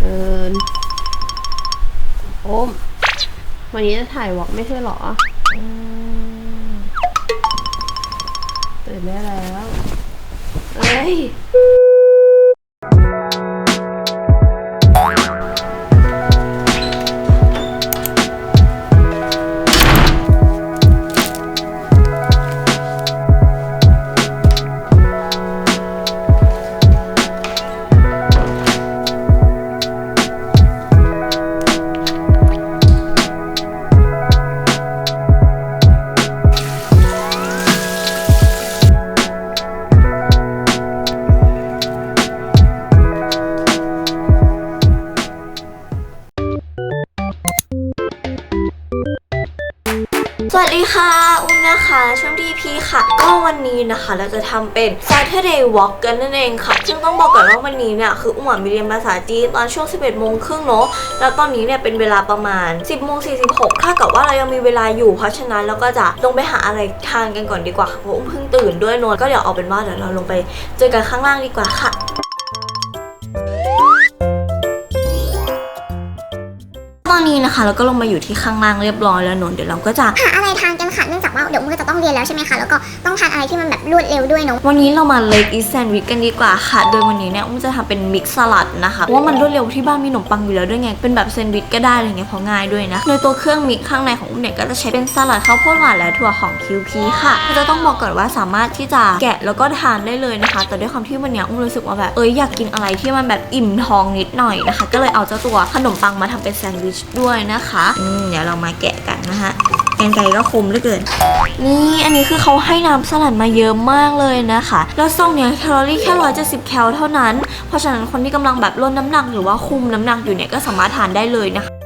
เอินโอมวันนี้จะถ่ายวอล์กไม่ใช่เหรออืมตื่นได้แล้ว เอ้ย วันนี้นะคะ เราจะทำเป็น Saturday Walk กันนั่นเองค่ะ ซึ่งต้องบอกก่อนว่าวันนี้เนี่ยคืออุ้มอะมีเรียนภาษาจีนตอนช่วง 11โมงครึ่งเนาะ แล้วตอนนี้เนี่ยเป็นเวลาประมาณ 10โมง46ถ้ากับว่าเรายังมีเวลาอยู่เพราะฉะนั้นเราก็จะลงไปหาอะไรทานกันก่อนดีกว่าค่ะเพราะอุ้มเพิ่งตื่นด้วยนอนก็เดี๋ยวเอาเป็นว่าเดี๋ยวเราลงไปเจอกันข้างล่างดีกว่าค่ะ นนี้นะคะเราก็ลงมาอยู่ที่ข้างล่างเรียบร้อยแล้วเนอะเดี๋ยวเราก็จะหาอะไรทานกันค่ะเนื่องจากว่าเดี๋ยวมือจะต้องเรียนแล้วใช่ไหมคะแล้วก็ต้องทานอะไรที่มันแบบรวดเร็วด้วยเนาะวันนี้เรามาเลกอีแซนด์วิชกันดีกว่าค่ะ โดยวันนี้เนี่ยอุ้มจะทำเป็นมิกซ์สลัดนะคะเพราะว่ามันรวดเร็วที่บ้านมีขนมปังอยู่แล้วด้วยไงเป็นแบบแซนด์วิชก็ได้อะไรเงี้ยเพราะง่ายด้วยนะโดยตัวเครื่องมิกซ์ข้างในของอุ้มเนี่ยก็จะใช้เป็นสลัดข้าวโพดหวานและถั่วของ QP ค่ะก็จะต้องบอกก่อนว่าสามารถที่จะแกะแล้วก็ทานได้เลยนะคะ แต่ด้วยความที่วันเนี้ยอุ้มรู้สึกว่าแบบเอ้ยอยากกินอะไรที่มันแบบอิ่มท้องนิดหน่อยนะคะ ก็เลยเอาเจ้าตัวขนมปังมาทำเป็นแซนด์วิชด้วยนะคะอืมเดี๋ยวเรามาแกะกันนะคะกรรไกรก็คมเหลือเกิน นี่อันนี้คือเขาให้น้ำสลัดมาเยอะมากเลยนะคะ แล้วซองเนี้ยแคลอรี่แค่170แคลเท่านั้น เพราะฉะนั้นคนที่กำลังแบบลดน้ำหนักหรือว่าคุมน้ำหนักอยู่เนี่ยก็สามารถทานได้เลยนะคะ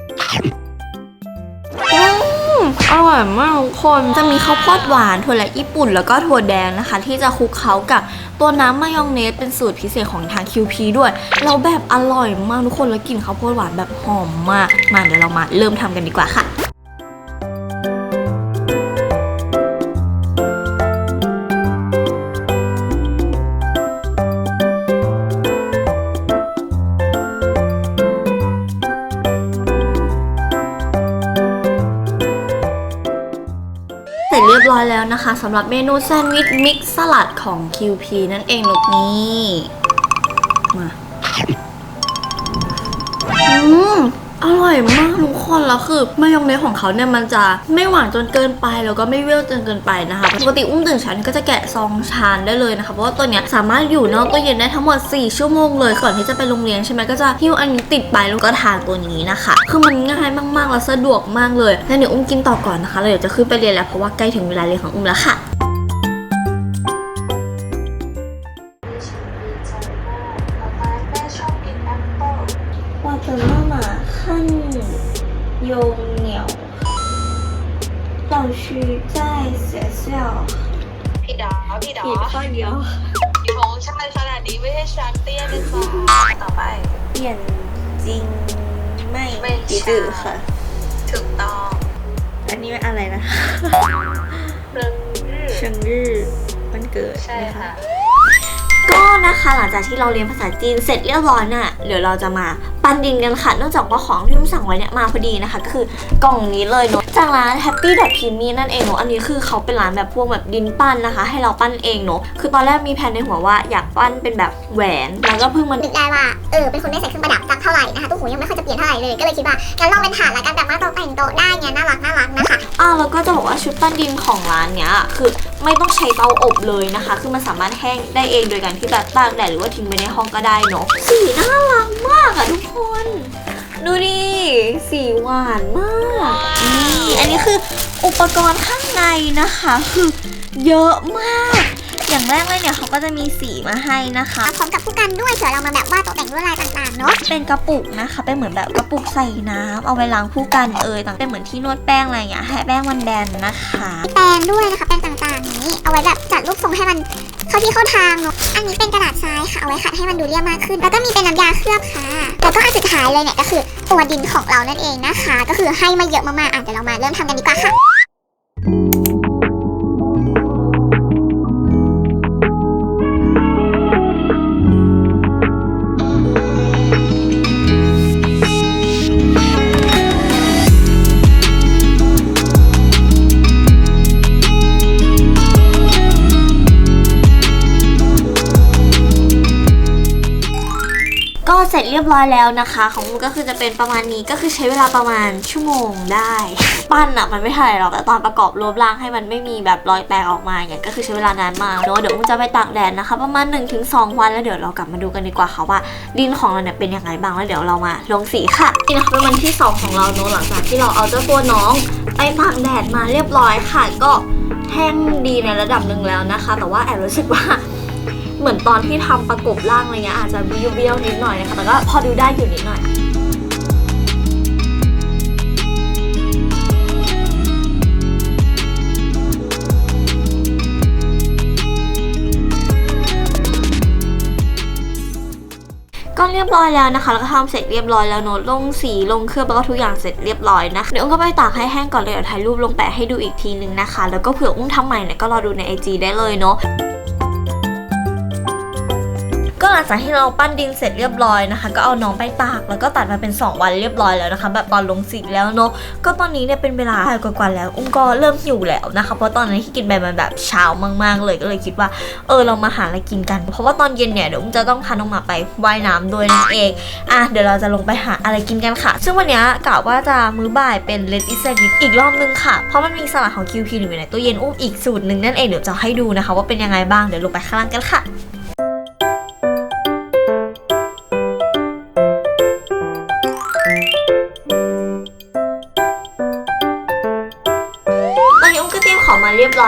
อร่อยมากทุกคน จะมีข้าวโพดหวานถั่วและญี่ปุ่น แล้วก็ถั่วแดงนะคะ ที่จะคลุกเคล้ากับตัวน้ำมายองเนสเป็นสูตรพิเศษของทาง QP ด้วย เราแบบอร่อยมากทุกคนแล้วกลิ่นข้าวโพดหวานแบบหอมมาก มาเดี๋ยวเรามาเริ่มทำกันดีกว่าค่ะ ร้อยแล้วนะคะสำหรับเมนูแซนด์วิชมิกซ์สลัดของ QP นั่นเองลูกนี้มา อร่อยมากทุกคนแล้วคือมายองเนสของเขาเนี่ยมันจะไม่หวานจนเกินไปแล้วก็ไม่เวรี้ยวจนเกินไปนะคะปกติอุ้มตื่นเช้านี่ก็จะแกะซองชานได้เลยนะคะเพราะว่าตัวเนี้ยสามารถอยู่นอกตู้เย็นได้ทั้งหมด 4 ชั่วโมงเลยก่อนที่จะไปโรงเรียนใช่ไหมก็จะหิ้วอันนี้ติดไปแล้วก็ทานตัวนี้นะคะคือมันง่ายมากๆแล้วสะดวกมากเลยงั้นเดี๋ยวอุ้มกินต่อก่อนนะคะแล้วเดี๋ยวจะขึ้นไปเรียนแล้วเพราะว่าใกล้ถึงเวลาเรียนของอุ้มแล้วค่ะ 幼鸟ต้องชื่อใจเสียเสียวพี่ดาพี่ดาผิดข้อเดียวอยู่ของชาติขนาดนี้ไม่ใช่ชาตเตี้ยนะจ๊ะต่อไปเปลี่ยนจริงไม่ไม่ดื้อค่ะ ถูกต้อง อันนี้อะไรนะเริงรื่เชิงรื่อมันเกิดใช่ค่ะก็นะคะหลังจากที่เราเรียนภาษาจีนเสร็จเรียบร้อยน่ะเดี๋ยวเราจะมา ปั้นดินกันค่ะเนื่องจากว่าของที่ผมสั่งไว้เนี่ยมาพอดีนะคะ ก็คือกล่องนี้เลยเนอะจากร้าน Happy d p r e m i นั่นเองเนอะอันนี้คือเขาเป็นร้านแบบพวกแบบดินปั้นนะคะ ให้เราปั้นเองเนอะคือตอนแรกมีแผนในหัวว่าอยากปั้นเป็นแบบแหวนแล้วก็เพิ่งมันนึกได้ว่าเออเป็นคนไม่ใส่เครื่องประดับสักเท่าไหร่นะคะตู้หูยังไม่ค่อยจะเปลี่ยนเท่าไหร่เลยก็เลยคิดว่างั้นลองเป็นถาดละกันแบบว่าตกแต่งโต๊ะได้เงี้ยน่ารักน่ารักนะคะอ่าแล้วก็จะบอกว่าชุดปั้นดินของร้านเนี้ยคือ ไม่ต้องใช้เตาอบเลยนะคะ คือมันสามารถแห้งได้เองโดยการที่แบบตากแดดหรือว่าทิ้งไว้ในห้องก็ได้เนาะสีน่ารักมากอะทุกคน ดูดิสีหวานมากนี่อันนี้คืออุปกรณ์ข้างในนะคะ คือเยอะมาก อย่างแรกเลยเนี่ยเขาก็จะมีสีมาให้นะคะพร้อมกับผู้กันด้วยเผื่อเรามาแบบว่าตกแต่งลวดลายต่างๆเนาะเป็นกระปุกนะคะ เป็นเหมือนแบบกระปุกใส่น้ำเอาไว้ล้างผู้กันเอยต่างเป็นเหมือนที่นวดแป้งอะไรอย่างเงี้ยให้แป้งมันแบนนะคะแปรงด้วยนะคะแปรงต่างๆนี้ เอาไว้แบบจัดรูปทรงให้มันเข้าที่เข้าทางเนาะอันนี้เป็นกระดาษทรายค่ะเอาไว้ขัดให้มันดูเรียบมากขึ้น แล้วก็มีเป็นน้ำยาเคลือบค่ะแล้วก็อันสุดท้ายเลยเนี่ยก็คือตัวดินของเรานั่นเองนะคะ ก็คือให้มาเยอะมากๆอะเดี๋ยวเรามาเริ่มทำกันดีกว่าค่ะ รียบร้อยแล้วนะคะ ของอุ้มก็คือจะเป็นประมาณนี้ก็คือใช้เวลาประมาณชั่วโมงได้ ปั้นอะมันไม่เท่าไหร่หรอกแต่ตอนประกอบรวบร่างให้มันไม่มีแบบรอยแตกออกมาอย่างก็คือใช้เวลานานมากเนอะเดี๋ยวอุ้มจะไปตากแดดนะคะ ประมาณ 1-2 วันแล้วเดี๋ยวเรากลับมาดูกันดีกว่าค่ะว่า ดินของเราเนี่ยเป็นยังไงบ้างแล้วเดี๋ยวเรามาลงสีค่ะนี่นะคะเป็นวันที่ 2 ของเราเนอะหลังจากที่เราเอาเจ้าตัวน้องไปตากแดดมาเรียบร้อยค่ะ ก็แห้งดีในระดับหนึ่งแล้วนะคะ แต่ว่าแอบรู้สึกว่า เหมือนตอนที่ทำประกบร่างอะไรเงี้ยอาจจะเบี้ยวๆนิดหน่อยนะคะแต่ก็พอดูได้อยู่นิดหน่อยก็เรียบร้อยแล้วนะคะ แล้วก็ทำเสร็จเรียบร้อยแล้วเนอะลงสีลงเคลือบแล้วก็ทุกอย่างเสร็จเรียบร้อยนะเดี๋ยวอุ้มก็ไปตากให้แห้งก่อนเลยเดี๋ยวถ่ายรูปลงแปะให้ดูอีกทีนึงนะคะ แล้วก็เผื่ออุ้มทำใหม่เนี่ยก็รอดูใน IG ได้เลยเนาะ ก็หลังจากที่เราปั้นดินเสร็จเรียบร้อยนะคะ ก็เอาน้องไปตาก แล้วก็ตัดมาเป็น 2 วันเรียบร้อยแล้วนะคะ แบบตอนลงสีแล้วเนาะก็ตอนนี้เนี่ยเป็นเวลาบ่ายกว่าๆแล้ว อุ้มก็เริ่มหิวแล้วนะคะ เพราะตอนนั้นที่กินไปมันแบบเช้ามากๆ เลยก็เลยคิดว่า เออเรามาหาอะไรกินกัน เพราะว่าตอนเย็นเนี่ยเดี๋ยวอุ้มจะต้องพาน้องหมาไปว่ายน้ำด้วยนั่นเองอะเดี๋ยวเราจะลงไปหาอะไรกินกันค่ะ ซึ่งวันนี้กะว่าจะมื้อบ่ายเป็นเลดอิสกิอีกรอบนึงค่ะ เพราะมันมีสลัดของ QP อยู่ในตู้เย็นอุ้มอีกสูตรหนึ่งนั่นเองเดี๋ยวจะให้ดูนะคะ ว่าเป็นยังไงบ้างเดี๋ยวลงไปข้างล่างกันค่ะ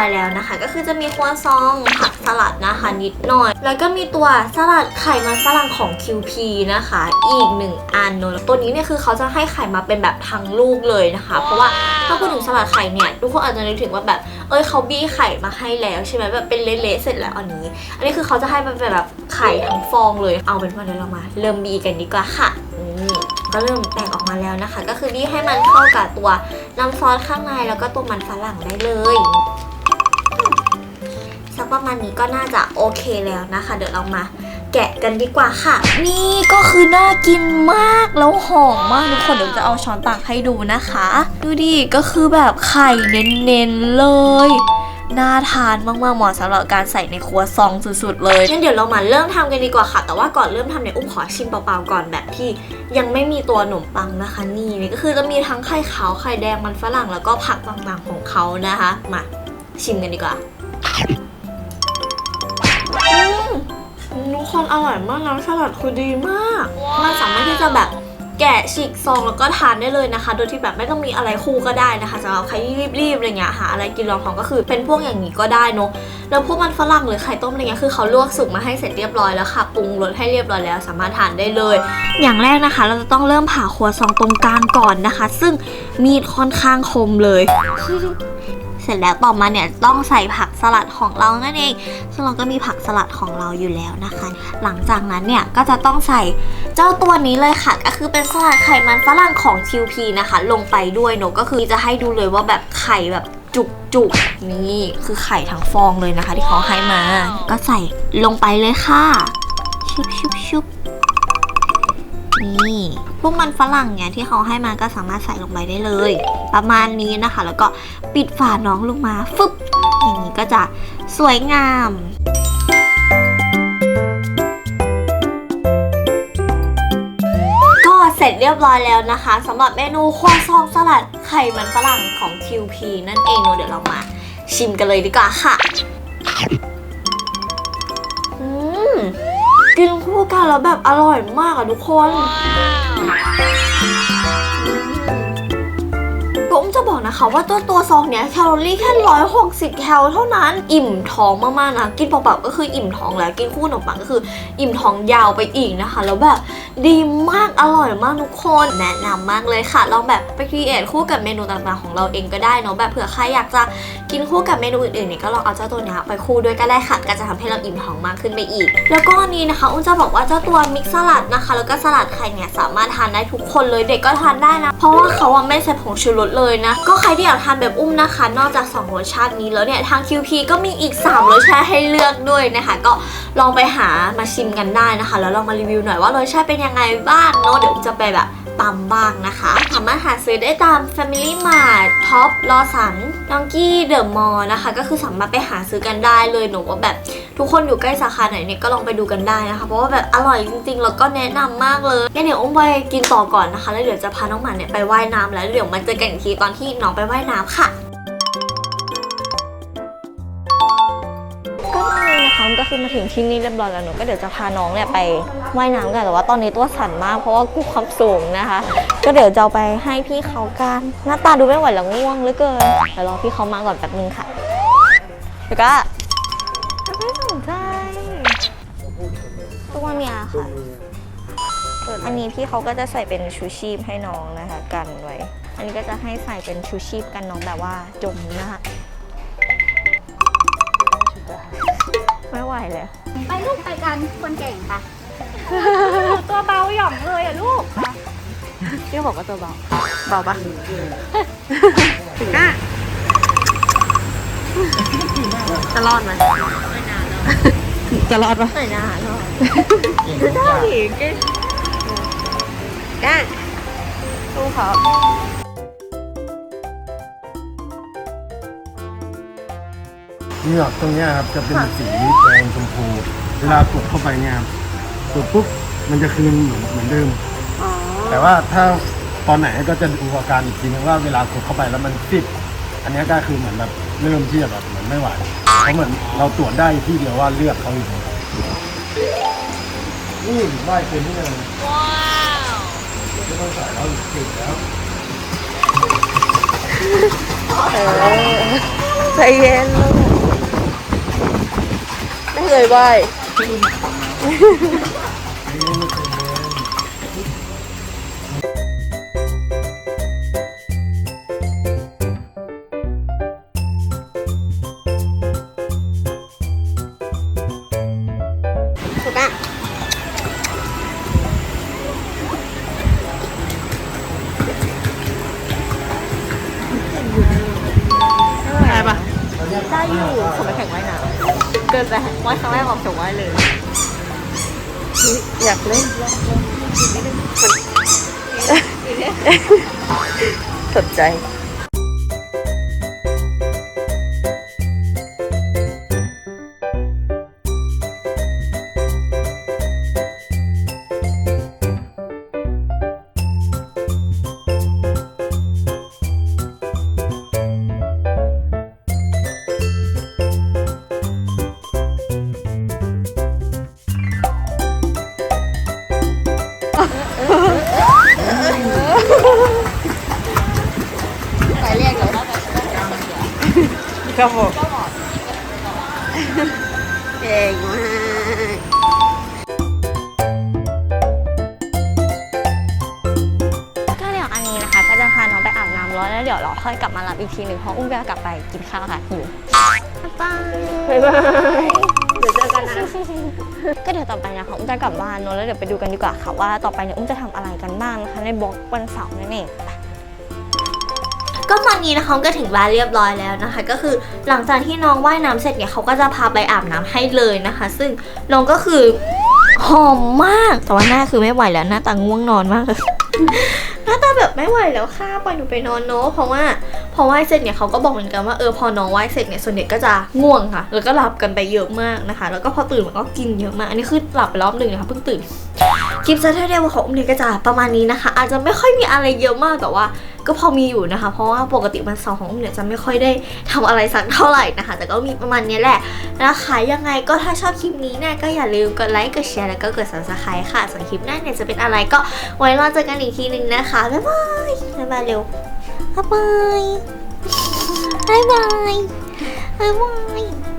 อยแล้วนะคะ ก็คือจะมีครัวซองผักสลัดนะคะนิดหน่อย แล้วก็มีตัวสลัดไข่มันฝรั่งของ QP นะคะ อีกหนึ่งอันเนอะตัวนี้เนี่ยคือเขาจะให้ไข่มาเป็นแบบทั้งลูกเลยนะคะ เพราะว่าถ้าพูดถึงสลัดไข่เนี่ยทุกคนอาจจะนึกถึงว่าแบบเอ้ยเขาบี้ไข่มาให้แล้วใช่ไหมแบบเป็นเละๆเสร็จแล้วอันนี้ อันนี้คือเขาจะให้มันเป็นแบบไข่ทั้งฟองเลยเอาเป็นว่าเดี๋ยวเรามา เริ่มบี้กันดีกว่าค่ะอืมก็เริ่มแตกออกมาแล้วนะคะ ก็คือบี้ให้มันเข้ากับตัวน้ำซอสข้างในแล้วก็ตัวมันฝรั่งได้เลย สักประมาณนี้ก็น่าจะโอเคแล้วนะคะ เดี๋ยวเรามาแกะกันดีกว่าค่ะ นี่ก็คือน่ากินมากแล้วหอมมากทุกคนเดี๋ยวจะเอาช้อนตักให้ดูนะคะ ดูดิก็คือแบบไข่เน้นๆเลยน่าทานมากๆเหมาะสำหรับการใส่ในครัวซองสุดๆเลยงั้นเดี๋ยวเรามาเริ่มทำกันดีกว่าค่ะ แต่ว่าก่อนเริ่มทำเนี่ยอุ้มขอชิมเปล่าๆก่อนแบบที่ ยังไม่มีตัวขนมปังนะคะ นี่นี่ก็คือจะมีทั้งไข่ขาวไข่แดงมันฝรั่งแล้วก็ผักต่างๆของเขานะคะ มาชิมกันดีกว่า ทุกคนอร่อยมากน้ำสลัดคือดีมาก มันสามารถที่จะแบบแกะฉีกซองแล้วก็ทานได้เลยนะคะ โดยที่แบบไม่ต้องมีอะไรคู่ก็ได้นะคะสำหรับใครที่รีบๆอะไรเงี้ยหาอะไรกินรองท้องก็คือเป็นพวกอย่างนี้ก็ได้เนอะแล้วพวกมันฝรั่งหรือไข่ต้มอะไรเงี้ยคือเขาลวกสุกมาให้เสร็จเรียบร้อยแล้วค่ะปรุงรสให้เรียบร้อยแล้ว สามารถทานได้เลย อย่างแรกนะคะ เราจะต้องเริ่มผ่าครัวซองตรงกลางก่อนนะคะ ซึ่งมีดค่อนข้างคมเลย เสร็จแล้วต่อมาเนี่ยต้องใส่ผักสลัดของเรานั่นเองซึ่งเราก็มีผักสลัดของเราอยู่แล้วนะคะ หลังจากนั้นเนี่ยก็จะต้องใส่เจ้าตัวนี้เลยค่ะ ก็คือเป็นสลัดไขมันฝรั่งของ QP นะคะ ลงไปด้วยเนอะก็คือจะให้ดูเลยว่าแบบไข่แบบจุกจุกนี่คือไข่ทั้งฟองเลยนะคะ ที่เขาให้มา ก็ใส่ลงไปเลยค่ะ ชุบชุบชุบ นี่พวกมันฝรั่งเนี่ยที่เขาให้มาก็สามารถใส่ลงไปได้เลย ประมาณนี้นะคะ แล้วก็ปิดฝาน้องลงมาฟึบอย่างนี้ก็จะสวยงามก็เสร็จเรียบร้อยแล้วนะคะสำหรับเมนูครัวซองสลัดไข่มันฝรั่งของ QP นั่นเองเดี๋ยวเรามาชิมกันเลยดีกว่าค่ะ กินคู่กันแล้วแบบอร่อยมากอะทุกคนก็อุ้มจะบอกนะคะว่าตัวตัวซองเนี้ยแคลอรี่แค่ร้อยหกสิบแคลเท่านั้นอิ่มท้องมากๆนะกินเปล่าๆก็คืออิ่มท้องแล้วกินคู่ขนมปังก็คือ อิ่มท้องยาวไปอีกนะคะ แล้วแบบดีมากอร่อยมากทุกคนแนะนำมากเลยค่ะ ลองแบบไปครีเอทคู่กับเมนูต่างๆของเราเองก็ได้เนาะแบบเผื่อใครอยากจะกินคู่กับเมนูอื่นๆเนี่ยก็ลองเอาเจ้าตัวนี้ไปคู่ด้วยก็ได้ค่ะก็จะทำให้เราอิ่มท้องมากขึ้นไปอีก แล้วก็อันนี้นะคะอุ้มจะบอกว่าเจ้าตัวมิกซ์สลัดนะคะ แล้วก็สลัดไข่เนี่ยสามารถทานได้ทุกคนเลยเด็กก็ทานได้นะ เพราะว่าเขาไม่ใส่ผงชูรสเลยนะ ก็ใครที่อยากทานแบบอุ้มนะคะ นอกจากสองรสชาตินี้แล้วเนี่ยทาง QP ก็มีอีกสามรสชาติให้เลือกด้วยนะคะ ก็ลองไปหามาชิมกันได้นะคะ แล้วลองมารีวิวหน่อยว่ารสชาติเป็นยังไงบ้างเนาะเดี๋ยวอุ้มจะไปแบบ ปั๊มบ้างนะคะ สามารถหาซื้อได้ตาม Family Mart Top ลอสันดองกี้เดอะมอลนะคะ ก็คือสามารถไปหาซื้อกันได้เลยหนูว่าแบบทุกคนอยู่ใกล้สาขาไหนเนี่ยก็ลองไปดูกันได้นะคะ เพราะว่าแบบอร่อยจริงๆ แล้วก็แนะนำมากเลยงั้นเดี๋ยวอุ้มไปกินต่อก่อนนะคะ แล้วเดี๋ยวจะพาน้องหมาเนี่ยไปว่ายน้ำแล้วเดี๋ยวมาเจอกันอีกทีตอนที่น้องไปว่ายน้ำค่ะ มก็คือมาถึงที่นี่เรียบร้อยแล้วหนูก็เดี๋ยวจะพาน้องเนี่ยไปว่ายน้ำกันแต่ว่าตอนนี้ตัวสั่นมากเพราะว่ากู้ความสูงนะคะ ก็เดี๋ยวจะไปให้พี่เขากันหน้าตาดูไม่ไหวแล้วง่วงเหลือเกินเดี๋ยวรอพี่เขามาก่อนแป๊บนึงค่ะแล้วก็ไม่สนใจตัวเมียค่ะอันนี้พี่เขาก็จะใส่เป็นชูชีพให้น้องนะคะ กันไว้ อันนี้ก็จะให้ใส่เป็นชูชีพกันน้องแบบว่าจมนะคะ ไม่ไหวเลยไปลูกไปกันคนเก่งค่ะตัวเบาหย่อมเลยอะลูกพี่บอกว่าตัวเบา เบาปะอะจะรอดไหมจะรอดปะไหนนะรอดได้เก่งก้าสู้เขา เหงือกตรงเนี้ยครับจะเป็นสีแดงชมพู เวลากดเข้าไปเนี่ยครับกดปุ๊บมันจะคืนเหมือนเหมือนเดิมแต่ว่าถ้าตอนไหนก็จะดูอาการอีกทีนึงว่าเวลากดเข้าไปแล้วมันติด อันเนี้ยก็คือเหมือนแบบเริ่มที่จะแบบเหมือนไม่ไหวเพราะเหมือนเราตรวจได้ที่เดียวว่าเลือดเขาอยู่ตรงไหนอู้ว่ายเป็นนี่เลยว้าวไม่ต้องใส่แล้วเก่งแล้วใจเย็นลูก ไม่เคยไหว ว่ายครั้งแรกออกจากว่ายเลย อยากเล่นสนใจ ครับผมเก่งมากก็เดี๋ยวอันนี้นะคะก็จะพาน้องไปอาบน้ำร้อนแล้วเดี๋ยวเราค่อยกลับมารับอีกทีหนึ่งเพราะอุ้มจะกลับไปกินข้าวค่ะหิวบ๊ายบายบ๊ายบายเดี๋ยวเจอกันนะก็เดี๋ยวต่อไปนะคะอุ้มจะกลับบ้านเนอะแล้วเดี๋ยวไปดูกันดีกว่าค่ะว่าต่อไปเนี่ยอุ้มจะทำอะไรกันบ้างนะคะในบล็อกวันเสาร์นั่นเองไป ก็ตอนนี้นะคะก็ถึงบ้านเรียบร้อยแล้วนะคะ ก็คือหลังจากที่น้องว่ายน้ำเสร็จเนี่ยเขาก็จะพาไปอาบน้ำให้เลยนะคะ ซึ่งน้องก็คือหอมมาก แต่ว่าหน้าคือไม่ไหวแล้วหน้าตาง่วงนอนมากเลยหน้าตาแบบไม่ไหวแล้วค่ะปล่อยหนูไปนอนเนอะเพราะว่าพอไหว้เสร็จเนี่ยเขาก็บอกเหมือนกันว่าเออพอน้องไหว้เสร็จเนี่ยส่วนใหญ่ก็จะง่วงค่ะ แล้วก็หลับกันไปเยอะมากนะคะ แล้วก็พอตื่นมันก็กินเยอะมาก อันนี้คือหลับไปรอบหนึ่งนะคะเพิ่งตื่นคลิปเซตเดียวของอุ้มเนี่ยก็จะประมาณนี้นะคะ อาจจะไม่ค่อยมีอะไรเยอะมากแต่ว่า ก็พอมีอยู่นะคะ เพราะว่าปกติวันเสาร์ของอุ้มเนี่ยจะไม่ค่อยได้ทำอะไรสักเท่าไหร่นะคะ แต่ก็มีประมาณนี้แหละนะคะยังไงก็ถ้าชอบคลิปนี้เนี่ยก็อย่าลืมกดไลค์กดแชร์แล้วก็กด subscribe ค่ะส่วนคลิปหน้าเนี่ยจะเป็นอะไรก็ไว้รอเจอกันอีกทีหนึ่งนะคะบ๊ายบายบ๊ายบายเร็วบ๊ายบายบ๊ายบายบ๊ายบาย